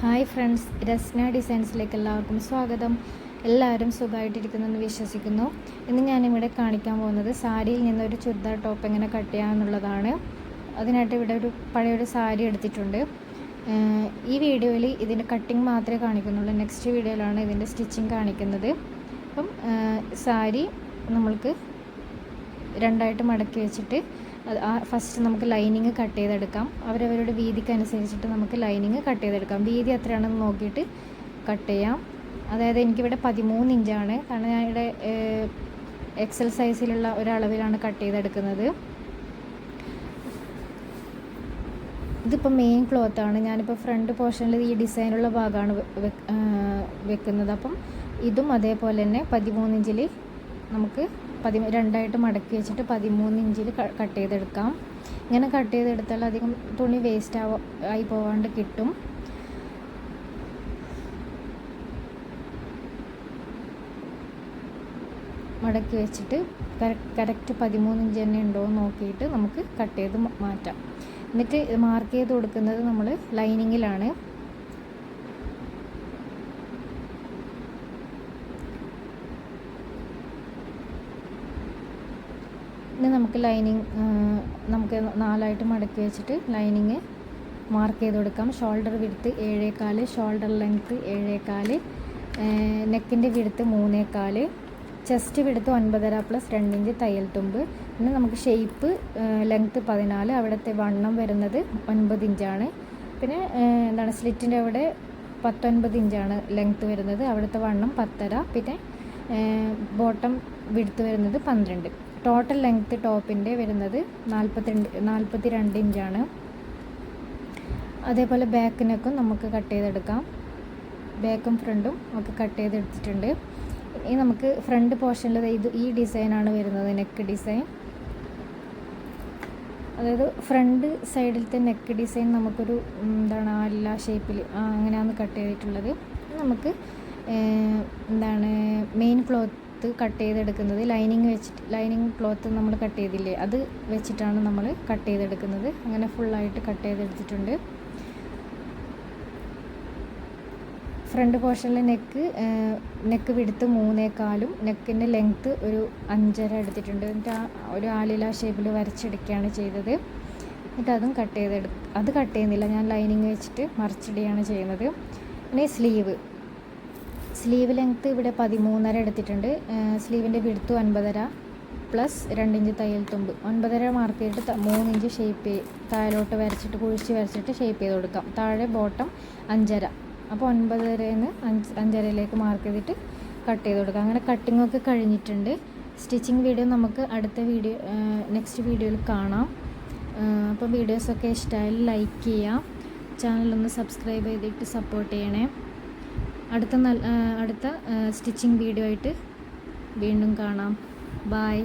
Hi friends Rasna ഡിസൈൻസിലേക്ക് എല്ലാവർക്കും സ്വാഗതം. എല്ലാവരും സുഖമായിട്ടിരിക്കുന്നെന്ന് വിശ്വസിക്കുന്നു. ഇന്ന് ഞാനിവിടെ കാണിക്കാൻ പോകുന്നത് സാരിയിൽ നിന്നൊരു ചുരിദാർ ടോപ്പ് എങ്ങനെ കട്ട് ചെയ്യാമെന്നുള്ളതാണ്. അതിനായിട്ട് ഇവിടെ ഒരു പഴയൊരു സാരി എടുത്തിട്ടുണ്ട്. ഈ വീഡിയോയിൽ ഇതിന്റെ കട്ടിങ് മാത്രമേ കാണിക്കുന്നുള്ളൂ. നെക്സ്റ്റ് വീഡിയോയിലാണ് ഇതിന്റെ സ്റ്റിച്ചിങ് കാണിക്കുന്നത്. അപ്പം സാരി നമ്മൾക്ക് രണ്ടായിട്ട് മടക്കി വെച്ചിട്ട് ഫസ്റ്റ് നമുക്ക് ലൈനിങ് കട്ട് ചെയ്തെടുക്കാം. അവരവരുടെ വീതിക്ക് അനുസരിച്ചിട്ട് നമുക്ക് ലൈനിങ് കട്ട് ചെയ്തെടുക്കാം. വീതി എത്രയാണെന്ന് നോക്കിയിട്ട് കട്ട് ചെയ്യാം. അതായത് എനിക്കിവിടെ പതിമൂന്ന് ഇഞ്ചാണ് കാരണം ഞാൻ ഇവിടെ എക്സൽ സൈസിലുള്ള ഒരളവിലാണ് കട്ട് ചെയ്തെടുക്കുന്നത്. ഇതിപ്പോൾ മെയിൻ ക്ലോത്താണ് ഞാനിപ്പോൾ ഫ്രണ്ട് പോർഷനിൽ ഈ ഡിസൈനുള്ള ഭാഗമാണ് വെക്കുന്നത്. അപ്പം ഇതും അതേപോലെ തന്നെ പതിമൂന്ന് ഇഞ്ചിൽ നമുക്ക് പതി രണ്ടായിട്ട് മടക്കി വെച്ചിട്ട് പതിമൂന്ന് ഇഞ്ചിൽ കട്ട് ചെയ്തെടുക്കാം. ഇങ്ങനെ കട്ട് ചെയ്തെടുത്താൽ അധികം തുണി വേസ്റ്റ് ആവാ ആയി പോവാണ്ട് കിട്ടും. മടക്കി വെച്ചിട്ട് കറക്റ്റ് പതിമൂന്ന് ഇഞ്ച് തന്നെ ഉണ്ടോ എന്ന് നോക്കിയിട്ട് നമുക്ക് കട്ട് ചെയ്ത് മാറ്റാം. എന്നിട്ട് മാർക്ക് ചെയ്ത് കൊടുക്കുന്നത് നമ്മൾ ലൈനിങ്ങിലാണ് ഇനി നമുക്ക് ലൈനിങ് നമുക്ക് നാലായിട്ട് മടക്കി വെച്ചിട്ട് ലൈനിങ് മാർക്ക് ചെയ്ത് കൊടുക്കാം. ഷോൾഡർ വിടുത്ത് ഏഴേക്കാൽ ഷോൾഡർ ലെങ്ത്ത് ഏഴേക്കാൽ നെക്കിന്റെ വിടുത്ത് മൂന്നേക്കാൽ ചെസ്റ്റ് വിടുത്ത് ഒൻപതര പ്ലസ് രണ്ടിഞ്ച് തയ്യൽ തുമ്പ്. പിന്നെ നമുക്ക് ഷേപ്പ് ലെങ്ത്ത് പതിനാല് അവിടുത്തെ വണ്ണം വരുന്നത് ഒൻപത് ഇഞ്ചാണ് പിന്നെ എന്താണ് സ്ലിറ്റിന്റെ അവിടെ പത്തൊൻപത് ഇഞ്ചാണ് ലെങ്ത്ത് വരുന്നത്. അവിടുത്തെ വണ്ണം പത്തര പിന്നെ ബോട്ടം വിടുത്ത് വരുന്നത് പന്ത്രണ്ട്. ടോട്ടൽ ലെങ്ത്ത് ടോപ്പിന്റെ വരുന്നത് നാൽപ്പത്തിരണ്ട് നാൽപ്പത്തി രണ്ട് ഇഞ്ചാണ് അതേപോലെ ബാക്കിനൊക്കെ നമുക്ക് കട്ട് ചെയ്തെടുക്കാം. ബാക്കും ഫ്രണ്ടും ഒക്കെ കട്ട് ചെയ്തെടുത്തിട്ടുണ്ട്. ഇനി നമുക്ക് ഫ്രണ്ട് പോർഷനിൽ ഇത് ഈ ഡിസൈനാണ് വരുന്നത് നെക്ക് ഡിസൈൻ അതായത് ഫ്രണ്ട് സൈഡിലത്തെ നെക്ക് ഡിസൈൻ നമുക്കൊരു എന്താണ് ആ എല്ലാ ഷേപ്പിൽ അങ്ങനെയാണ് കട്ട് ചെയ്തിട്ടുള്ളത്. നമുക്ക് എന്താണ് മെയിൻ ക്ലോത്ത് കട്ട് ചെയ്തെടുക്കുന്നത്. ലൈനിങ് വെച്ചിട്ട് ലൈനിങ് ക്ലോത്ത് നമ്മൾ കട്ട് ചെയ്തില്ലേ അത് വെച്ചിട്ടാണ് നമ്മൾ കട്ട് ചെയ്തെടുക്കുന്നത്. അങ്ങനെ ഫുള്ളായിട്ട് കട്ട് ചെയ്തെടുത്തിട്ടുണ്ട്. ഫ്രണ്ട് പോർഷനിലെ നെക്ക് നെക്ക് വിടുത്ത് മൂന്നേക്കാലും നെക്കിന്റെ ലെങ്ത്ത് ഒരു അഞ്ചര എടുത്തിട്ടുണ്ട്. എന്നിട്ട് ആ ഒരു ആലില ഷേപ്പിൽ വരച്ചെടുക്കുകയാണ് ചെയ്തത്. എന്നിട്ട് അതും കട്ട് ചെയ്തെടു അത് കട്ട് ചെയ്യുന്നില്ല. ഞാൻ ലൈനിങ് വെച്ചിട്ട് മറിച്ചിടുകയാണ് ചെയ്യുന്നത്. പിന്നെ സ്ലീവ് സ്ലീവ് ലെങ്ത്ത് ഇവിടെ പതിമൂന്നര എടുത്തിട്ടുണ്ട്. സ്ലീവിന്റെ വിടുത്ത് ഒൻപതര പ്ലസ് രണ്ടിഞ്ച് തയ്യൽ തുമ്പ്. ഒൻപതര മാർക്ക് ചെയ്തിട്ട് മൂന്നിഞ്ച് ഷേപ്പ് താഴോട്ട് വരച്ചിട്ട് കുഴിച്ച് വരച്ചിട്ട് ഷേപ്പ് ചെയ്ത് കൊടുക്കാം. താഴെ ബോട്ടം അഞ്ചര. അപ്പോൾ ഒൻപതരന്ന് അഞ്ച് അഞ്ചരയിലേക്ക് മാർക്ക് ചെയ്തിട്ട് കട്ട് ചെയ്ത് കൊടുക്കാം. അങ്ങനെ കട്ടിങ്ങൊക്കെ കഴിഞ്ഞിട്ടുണ്ട്. സ്റ്റിച്ചിങ് വീഡിയോ നമുക്ക് അടുത്ത വീഡിയോ നെക്സ്റ്റ് വീഡിയോയിൽ കാണാം. അപ്പോൾ വീഡിയോസൊക്കെ ഇഷ്ടമായാലും ലൈക്ക് ചെയ്യാം. ചാനലൊന്ന് സബ്സ്ക്രൈബ് ചെയ്തിട്ട് സപ്പോർട്ട് ചെയ്യണേ. അടുത്ത അടുത്ത സ്റ്റിച്ചിങ് വീഡിയോ ആയിട്ട് വീണ്ടും കാണാം. ബായ്